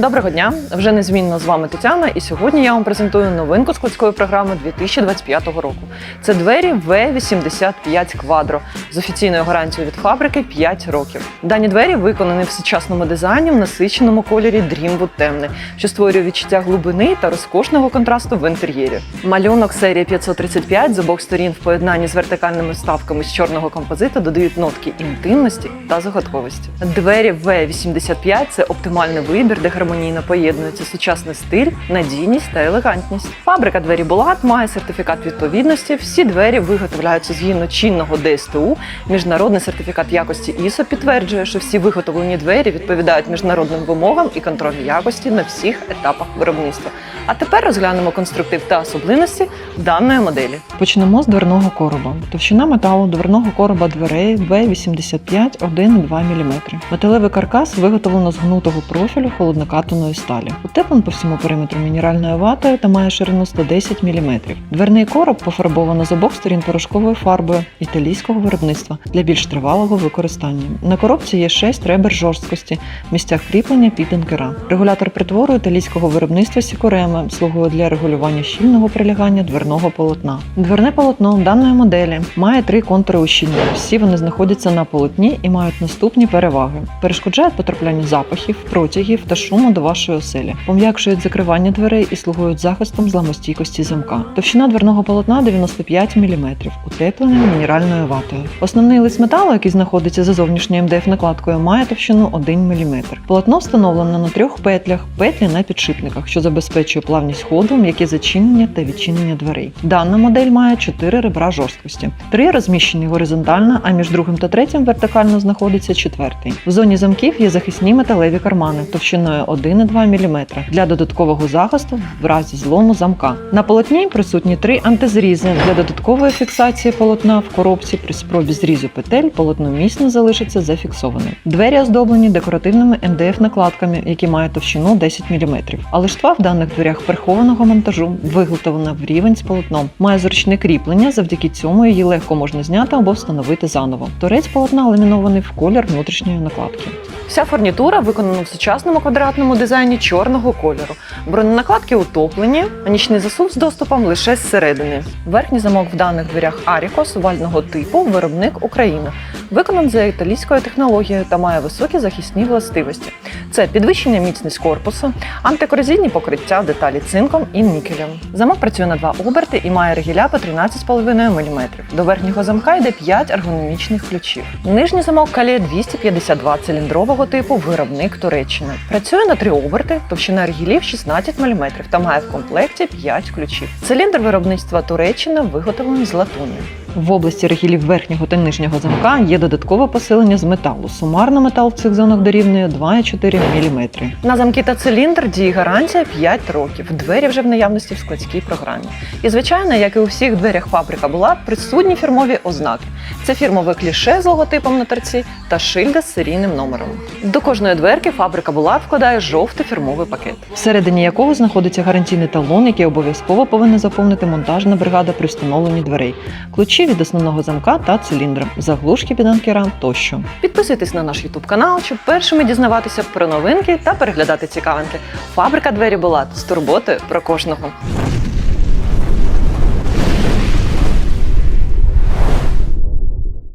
Доброго дня! Вже незмінно з вами Тетяна, і сьогодні я вам презентую новинку складської програми 2025 року. Це двері V85 Quadro з офіційною гарантією від фабрики 5 років. Дані двері виконані в сучасному дизайні в насиченому кольорі Dreamwood темне, що створює відчуття глибини та розкошного контрасту в інтер'єрі. Малюнок серії 535 з обох сторін в поєднанні з вертикальними вставками з чорного композиту додають нотки інтимності та загадковості. Двері V85 – це оптимальний вибір, де гармонійно поєднується сучасний стиль, надійність та елегантність. Фабрика двері Булат має сертифікат відповідності. Всі двері виготовляються згідно чинного ДСТУ. Міжнародний сертифікат якості ISO підтверджує, що всі виготовлені двері відповідають міжнародним вимогам і контролю якості на всіх етапах виробництва. А тепер розглянемо конструктив та особливості даної моделі. Почнемо з дверного короба. Товщина металу дверного короба дверей V85 1,2 мм. Металевий каркас виготовлено з гнутого профілю холоднокатаної сталі. Утеплен по всьому периметру мінеральною ватою та має ширину 110 мм. Дверний короб пофарбовано з обох сторін порошковою фарбою італійського виробництва для більш тривалого використання. На коробці є 6 ребер жорсткості, в місцях кріплення під анкера. Регулятор притвору італійського виробництва Сікорема слугує для регулювання щільного прилягання дверного полотна. Дверне полотно даної моделі має три контури ущільнення. Всі вони знаходяться на полотні і мають наступні переваги: перешкоджають потраплянню запахів, протягів та шуму до вашої оселі, пом'якшують закривання дверей і слугують захистом зламостійкості замка. Товщина дверного полотна 95 мм, утеплений мінеральною ватою. Основний лист металу, який знаходиться за зовнішньою МДФ накладкою, має товщину 1 мм. Полотно встановлено на трьох петлях, петлі на підшипниках, що забезпечує плавність ходу, м'яке зачинення та відчинення дверей. Дана модель має 4 ребра жорсткості. Три розміщені горизонтально, а між другим та третім вертикально знаходиться четвертий. В зоні замків є захисні металеві кармани товщиною 1,2 мм для додаткового захисту в разі злому замка. На полотні присутні три антизрізи для додаткової фіксації полотна в коробці. При спробі зрізу петель полотно міцно залишиться зафіксованим. Двері оздоблені декоративними МДФ накладками, які мають товщину 10 мм. Але штва в даних дверях прихованого монтажу виготовлена в рівень з полотном. Має зручне кріплення, завдяки цьому її легко можна зняти або встановити заново. Торець полотна ламінований в колір внутрішньої накладки. Вся фурнітура виконана в сучасному квадратному дизайні чорного кольору. Броненакладки утоплені, а нічний засув з доступом лише зсередини. Верхній замок в даних дверях Арікос овального типу, виробник Україна. Виконан за італійською технологією та має високі захисні властивості. Це підвищення міцність корпусу, антикорозійні покриття деталі цинком і нікелем. Замок працює на два оберти і має регіля по 13,5 мм. До верхнього замка йде 5 ергономічних ключів. Нижній замок каліє 252 циліндрового типу виробник Туреччини. Працює на три оберти, товщина регілів 16 мм та має в комплекті 5 ключів. Циліндр виробництва Туреччина виготовлений з латуні. В області регілів верхнього та нижнього замка є додаткове посилення з металу. Сумарно метал в цих зонах дорівнює 2,4 мм. На замки та циліндр діє гарантія 5 років. Двері вже в наявності в складській програмі. І звичайно, як і у всіх дверях фабрика була, присутні фірмові ознаки. Це фірмове кліше з логотипом на торці та шильда з серійним номером. До кожної дверки фабрика була вкладає жовтий фірмовий пакет, всередині якого знаходиться гарантійний талон, який обов'язково повинна заповнити монтажна бригада при встановленні дверей, ключі від основного замка та циліндра, заглушки під анкерам тощо. Підписуйтесь на наш YouTube канал, щоб першими дізнаватися про новинки та переглядати цікавинки. Фабрика двері була з турботою про кожного.